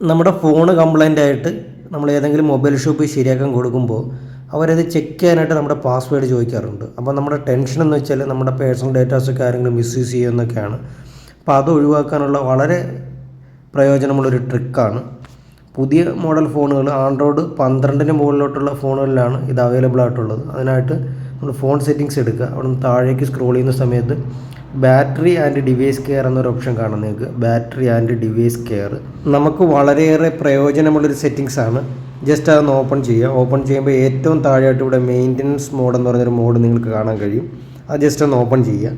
നമ്മുടെ phone complaint ആയിട്ട് നമ്മൾ ഏതെങ്കിലും മൊബൈൽ ഷോപ്പിൽ ശരിയാക്കാൻ കൊടുക്കുമ്പോൾ അവരത് ചെക്ക് ചെയ്യാനായിട്ട് നമ്മുടെ പാസ്വേഡ് ചോദിക്കാറുണ്ട്. അപ്പോൾ നമ്മുടെ ടെൻഷൻ എന്ന് വെച്ചാൽ നമ്മുടെ പേഴ്സണൽ ഡേറ്റാസൊക്കെ ആരെങ്കിലും മിസ്യൂസ് ചെയ്യുമെന്നൊക്കെയാണ് അപ്പോൾ അത് ഒഴിവാക്കാനുള്ള വളരെ പ്രയോജനമുള്ളൊരു ട്രിക്കാണ് പുതിയ മോഡൽ ഫോണുകൾ ആൻഡ്രോയിഡ് പന്ത്രണ്ടിന് മുകളിലോട്ടുള്ള ഫോണുകളിലാണ് ഇത് അവൈലബിൾ ആയിട്ടുള്ളത്. അതിനായിട്ട് നമ്മൾ ഫോൺ സെറ്റിങ്സ് എടുക്കുക. അവിടെ നിന്ന് താഴേക്ക് സ്ക്രോൾ ചെയ്യുന്ന സമയത്ത് ബാറ്ററി ആൻഡ് ഡിവൈസ് കെയർ എന്നൊരു ഓപ്ഷൻ കാണാം നിങ്ങൾക്ക്. Battery and device care. നമുക്ക് വളരെയേറെ പ്രയോജനമുള്ളൊരു സെറ്റിങ്സ് ആണ്. ജസ്റ്റ് അതൊന്ന് ഓപ്പൺ ചെയ്യുക ഓപ്പൺ ചെയ്യുമ്പോൾ ഏറ്റവും താഴെയായിട്ട് ഇവിടെ മെയിന്റനൻസ് മോഡ് എന്ന് പറഞ്ഞൊരു മോഡ് നിങ്ങൾക്ക് കാണാൻ കഴിയും. അത് ജസ്റ്റ് ഒന്ന് ഓപ്പൺ ചെയ്യുക.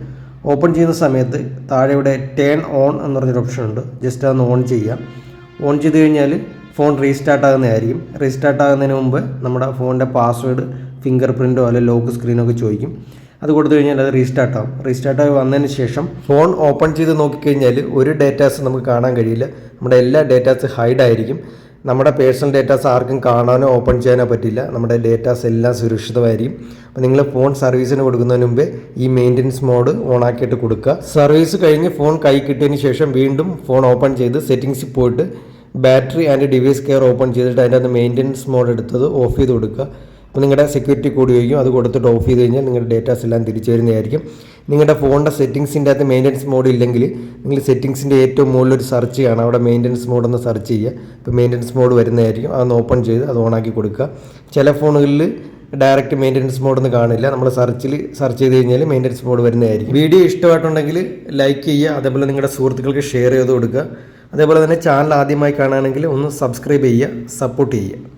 ഓപ്പൺ ചെയ്യുന്ന സമയത്ത് താഴെ ഇവിടെ ടേൺ ഓൺ എന്ന് പറഞ്ഞൊരു ഓപ്ഷൻ ഉണ്ട്. ജസ്റ്റ് അതൊന്ന് ഓൺ ചെയ്യുക. ഓൺ ചെയ്ത് കഴിഞ്ഞാൽ ഫോൺ റീസ്റ്റാർട്ട് ആകുന്നതായിരിക്കും. റീസ്റ്റാർട്ട് ആകുന്നതിന് മുമ്പ് നമ്മുടെ ഫോണിന്റെ പാസ്വേഡ് ഫിംഗർ പ്രിന്റോ അല്ലെങ്കിൽ ലോക്ക് സ്ക്രീനോ ഒക്കെ ചോദിക്കും. അത് കൊടുത്തു കഴിഞ്ഞാൽ അത് റീസ്റ്റാർട്ട് ആവും. റീസ്റ്റാർട്ട് ആയി വന്നതിന് ശേഷം ഫോൺ ഓപ്പൺ ചെയ്ത് നോക്കിക്കഴിഞ്ഞാൽ ഒരു ഡേറ്റാസ് നമുക്ക് കാണാൻ കഴിയില്ല. നമ്മുടെ എല്ലാ ഡേറ്റാസ് ഹൈഡ് ആയിരിക്കും. നമ്മുടെ പേഴ്സണൽ ഡേറ്റാസ് ആർക്കും കാണാനോ ഓപ്പൺ ചെയ്യാനോ പറ്റില്ല. നമ്മുടെ ഡേറ്റാസ് എല്ലാം സുരക്ഷിതമായിരിക്കും. അപ്പോൾ നിങ്ങൾ ഫോൺ സർവീസിന് കൊടുക്കുന്നതിന് മുമ്പേ ഈ മെയിന്റനൻസ് മോഡ് ഓൺ ആക്കിയിട്ട് കൊടുക്കുക. സർവീസ് കഴിഞ്ഞ് ഫോൺ കൈ കിട്ടിയതിന് ശേഷം വീണ്ടും ഫോൺ ഓപ്പൺ ചെയ്ത് സെറ്റിങ്സിൽ പോയിട്ട് battery and device care open ചെയ്തിട്ട് അതിന്റെ അകത്ത് മെയിന്റനൻസ് മോഡ് എടുത്തത് ഓഫ് ചെയ്ത് കൊടുക്കുക. അപ്പോൾ നിങ്ങളുടെ സെക്യൂരിറ്റി കോഡ് ചോദിക്കും. അത് കൊടുത്തിട്ട് ഓഫ് ചെയ്ത് കഴിഞ്ഞാൽ നിങ്ങളുടെ ഡേറ്റാസ് എല്ലാം തിരിച്ചു വരുന്നതായിരിക്കും. നിങ്ങളുടെ ഫോണിന്റെ സെറ്റിങ്സിന്റെ അകത്ത് മെയിന്റനൻസ് മോഡ് ഇല്ലെങ്കിൽ നിങ്ങൾ സെറ്റിങ്സിന്റെ ഏറ്റവും മുകളിൽ ഒരു സെർച്ച് ചെയ്യണം അവിടെ മെയിന്റനൻസ് മോഡ് ഒന്ന് സെർച്ച് ചെയ്യുക. അപ്പോൾ മെയിന്റനൻസ് മോഡ് വരുന്നതായിരിക്കും. അതൊന്ന് ഓപ്പൺ ചെയ്ത് അത് ഓണാക്കി കൊടുക്കുക. ചില ഫോണുകളിൽ ഡയറക്റ്റ് മെയിന്റനൻസ് മോഡൊന്നും കാണില്ല. നമ്മൾ സെർച്ചിൽ സെർച്ച് ചെയ്ത് കഴിഞ്ഞാൽ മെയിന്റനൻസ് മോഡ് വരുന്നതായിരിക്കും. വീഡിയോ ഇഷ്ടമായിട്ടുണ്ടെങ്കിൽ ലൈക്ക് ചെയ്യുക. അതേപോലെ നിങ്ങളുടെ സുഹൃത്തുക്കൾക്ക് ഷെയർ ചെയ്ത് കൊടുക്കുക. അതേപോലെ തന്നെ ചാനൽ ആദ്യമായി കാണുകയാണെങ്കിൽ ഒന്ന് സബ്സ്ക്രൈബ് ചെയ്യുക സപ്പോർട്ട് ചെയ്യുക.